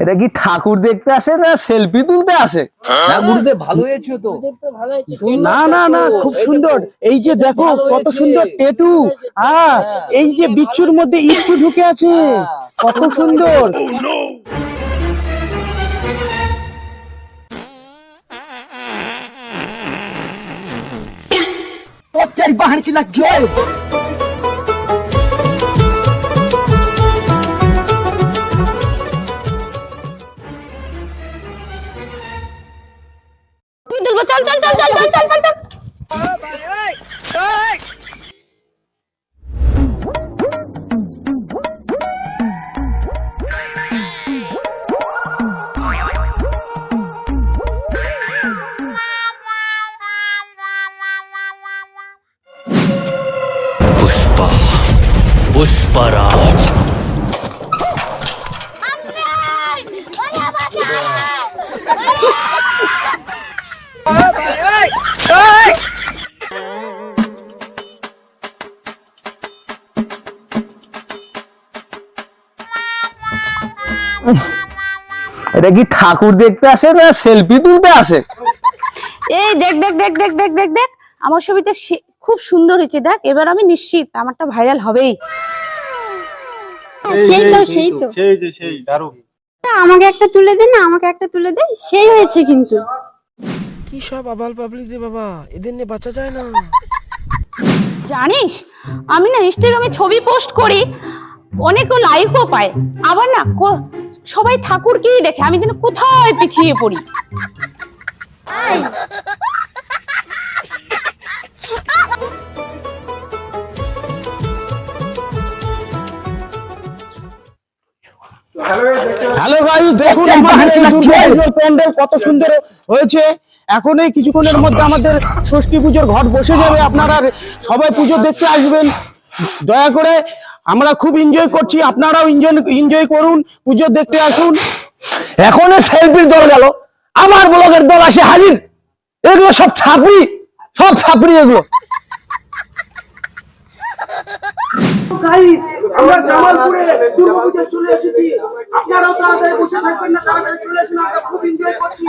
এটা কি ঠাকুর দেখতে আসে না সেলফি তুলতে আসে? গুরুদেব ভালো হয়েছো তো। না না না খুব সুন্দর। এই যে দেখো কত সুন্দর টেটু হ্যাঁ এই যে বিচ্ছুর মধ্যে ইচ্ছু ঢুকে আছে। কত সুন্দর। চাই বাহান কি লাগছে এটা কি ঠাকুর দেখতে আসে না সেলফি তুলতে আসে? এই দেখ দেখ দেখ দেখ দেখ দেখ দেখ। আমার ছবিটা সে- খুব সুন্দর হয়েছে দেখ। এবার আমি নিশ্চিত আমারটা ভাইরাল হবেই। সেই তো সেই তো। সেই যে সেই দারুণ। আমাকে একটা তুলে দে না আমাকে একটা তুলে দে সেই হয়েছে কিন্তু। কি সব আবাল পাবলিক রে বাবা এদের নিয়ে বাঁচা যায় না। জানিস আমি না ইনস্টাগ্রামে ছবি পোস্ট করি অনেকে লাইকও পায়। আবার না কো- সবাই ঠাকুরকেই দেখে আমি যেন কোথায় পিছিয়ে পড়ি? হ্যালো গাইস দেখুন প্যান্ডেল কত সুন্দর হয়েছে। এখন এই কিছুক্ষণের মধ্যে আমাদের ষষ্ঠী পুজোর ঘট বসে যাবে। আপনারা সবাই পুজো দেখতে আসবেন। দয়া করে আমরা খুব এনজয় করছি আপনারাও এনজয় এনজয় করুন পুজো দেখতে আসুন। এখন সেলফির দল গেল। আমার ব্লগের দল আসে হাজির। এগুলো সব ছাপড়ি সব ছাপড়ি এগুলো। আমরা জামালপুরে দুর্গাপূজা চলে এসেছি। আপনারাও তাড়াতাড়ি বসে থাকবেন না তাড়াতাড়ি চলে আসুন আমরা খুব এনজয় করছি।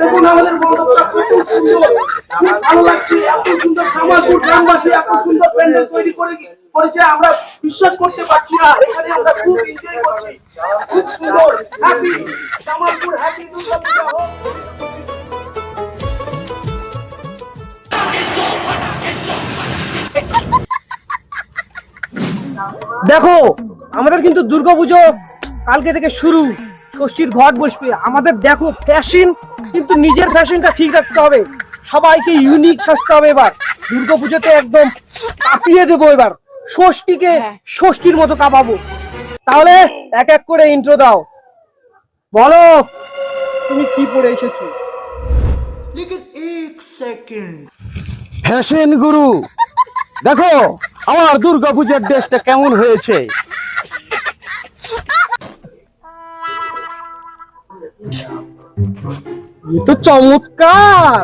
দেখুন আমাদের মণ্ডপটা কত সুন্দর। খুব ভালো লাগছে এত সুন্দর জামালপুর গ্রামবাসী এত সুন্দর প্যান্ডেল তৈরি করে আমরা বিশ্বাস করতে পারছি না। খুব সুন্দর হ্যাপি হ্যাপি দেখো, আমাদের কিন্তু দুর্গাপুজো কালকে থেকে শুরু। ষষ্ঠীর ঘট বসবে। আমাদের দেখো ফ্যাশন কিন্তু নিজের ফ্যাশনটা ঠিক রাখতে হবে। সবাইকে ইউনিক সাজতে হবে এবার। দুর্গাপুজোতে একদম কাঁপিয়ে দেবো এবার। ষষ্ঠীকে ষষ্ঠীর মতো কাঁপাবো। তাহলে এক এক করে ইন্ট্রো দাও। বলো তুমি কি পড়ে এসেছ? ফ্যাশন গুরু দেখো আমার দুর্গাপূজার ড্রেসটা কেমন হয়েছে? এ তো চমৎকার!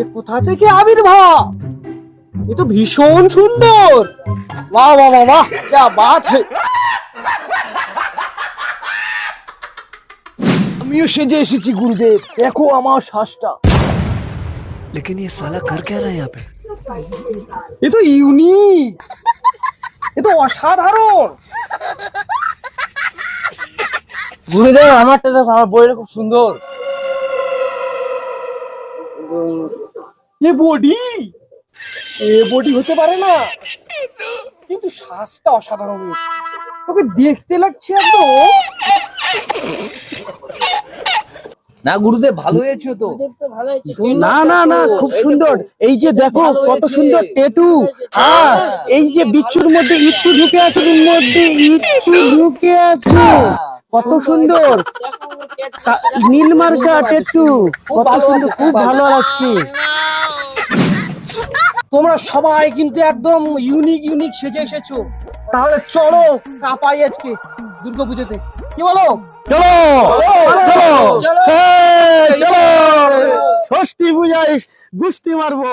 এ কোথা থেকে আবির্ভাব? এ তো ভীষণ সুন্দর! বাহ বাহ বাহ বাহ क्या बात है আমিও সেজে এসেছি গুরুদেব দেখো আমার শ্বাসটা लेकिन ये साला कर क्या रहा है यहाँ पे এ তো ইউনিক এ তো অসাধারণ গুরুদেব আমারটা দেখো আমার বইটা খুব সুন্দর এ বডি এ বডি হতে পারে না কিন্তু শ্বাসটা অসাধারণ। তোকে দেখতে লাগছে একদম না গুরুদেব ভালো হয়েছো তো? না না না খুব সুন্দর। এই যে দেখো কত সুন্দর টেটু হ্যাঁ এই যে বিচ্ছুর মধ্যে ইচ্ছু ঢুকে আছে মধ্যে ইচ্ছু ঢুকে আছে। কত সুন্দর। কা- নীল মার্কা টেটু কত সুন্দর খুব ভালো লাগছে। তোমরা সবাই কিন্তু একদম ইউনিক ইউনিক সেজে এসেছ। তাহলে চলো কাপাই আজকে দুর্গা পুজোতে। কি বলো? চলো! চলো! চলো! ষষ্ঠী পূজায় গুষ্টি মারবো।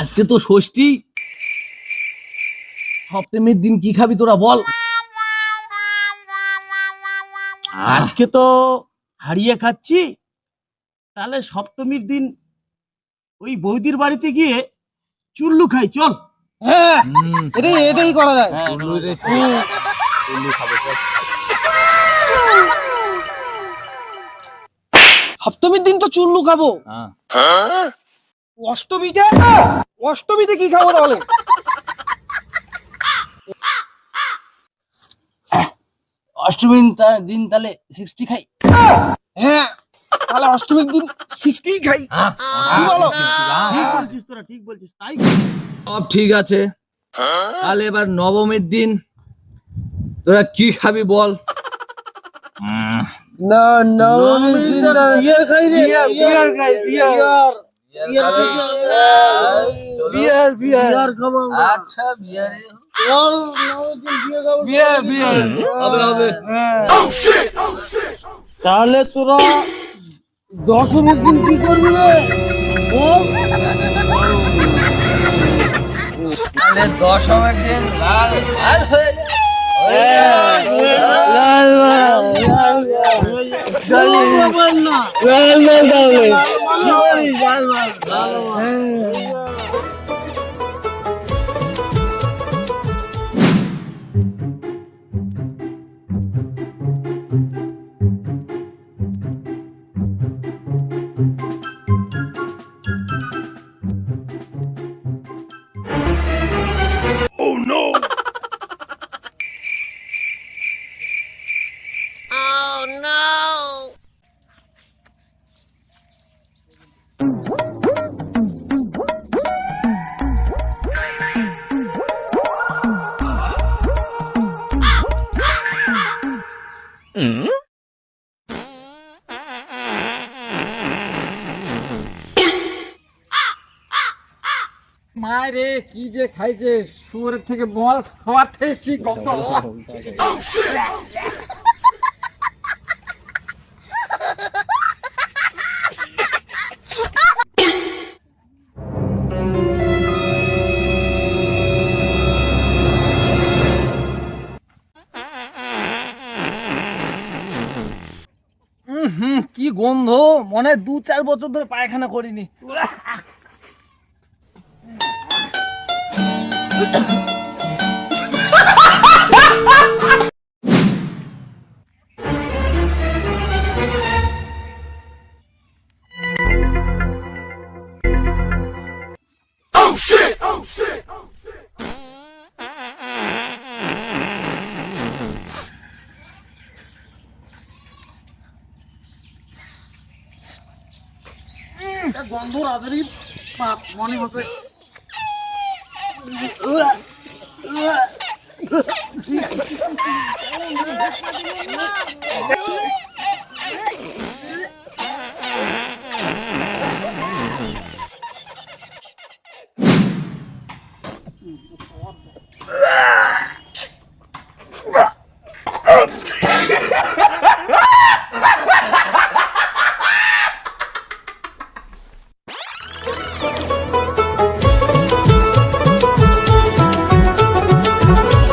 আজকে তো ষষ্ঠী। সপ্তমীর দিন কি খাবি তোরা বল। আজকে তো হারিয়ে খাচ্ছি। তাহলে সপ্তমীর দিন ওই বৌদির বাড়িতে গিয়ে চুল্লু খাই চল। হ্যাঁ এটাই এটাই করা যায়। সপ্তমীর দিন তো চুল্লু খাব। হ্যাঁ। অষ্টমীতে অষ্টমীতে কি খাব তাহলে? অষ্টমীর তা- দিন তাহলে সিক্সটি খাই। হ্যাঁ তাহলে অষ্টমীর দিন সিক্সটি খাই। ঠিক বলছিস তোরা ঠিক বলছিস তাই সব ঠিক আছে। তাহলে এবার নবমীর দিন। তোরা কি খাবি বল? না নবমীর দিন বিয়ার খাই রে বিয়ার খাই বিয়ার। বিয়ার। বিয়ার খাব আচ্ছা বিয়ারে। বিয়ার বিয়ার হবে হবে। তাহলে তোরা দশমীর দিন কি করবি রে? তাহলে দশমের দিন লাল লাল হয়ে যাবে। লাল লাল লাল। লাল তাহলে লাল। লাল মারে কি যে খাইছে শুয়োরের থেকে বল খাওয়ার থেকে গন্ধ হুম কি গন্ধ? মনে হয় দু চার বছর ধরে পায়খানা করিনি। গন্ধ রাজারই পাপ মনে হচ্ছে।